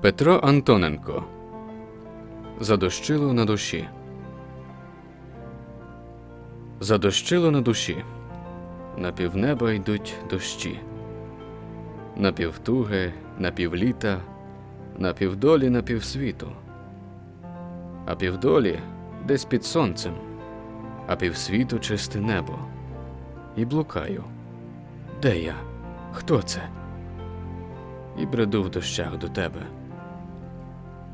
Петро Антоненко Задощило на душі. Задощило на душі. На півнеба йдуть дощі. На півтуги, на півліта, на півдолі, на півсвіту. А півдолі десь під сонцем, а півсвіту чисте небо. І блукаю. Де я? Хто це? І бреду в дощах до тебе.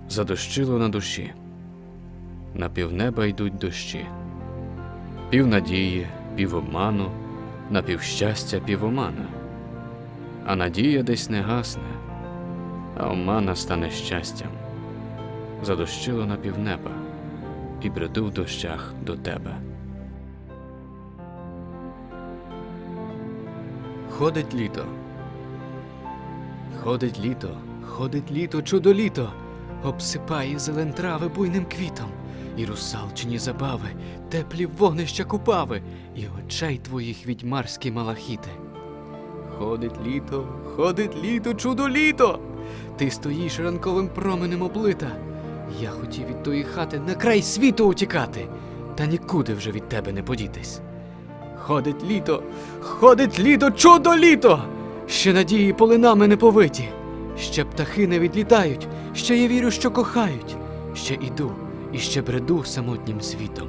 Задощило на душі. На півнеба йдуть дощі. Пів надії, пів обману, на півщастя, пів омана. А надія десь не гасне, а омана стане щастям. Задощило на півнеба, і бреду в дощах до тебе. Ходить літо. Ходить літо, ходить літо, чудо літо, обсипає зелен трави буйним квітом, і русалчині забави, теплі вогнища купави, і очей твоїх відьмарські малахіти. Ходить літо, ходить літо, чудо літо. Ти стоїш ранковим променем облита. Я хотів від тої хати на край світу утікати, та нікуди вже від тебе не подітись. Ходить літо, ходить літо, чудо літо! Ще надії полинами не повиті, ще птахи не відлітають, ще я вірю, що кохають, ще іду і ще бреду самотнім світом.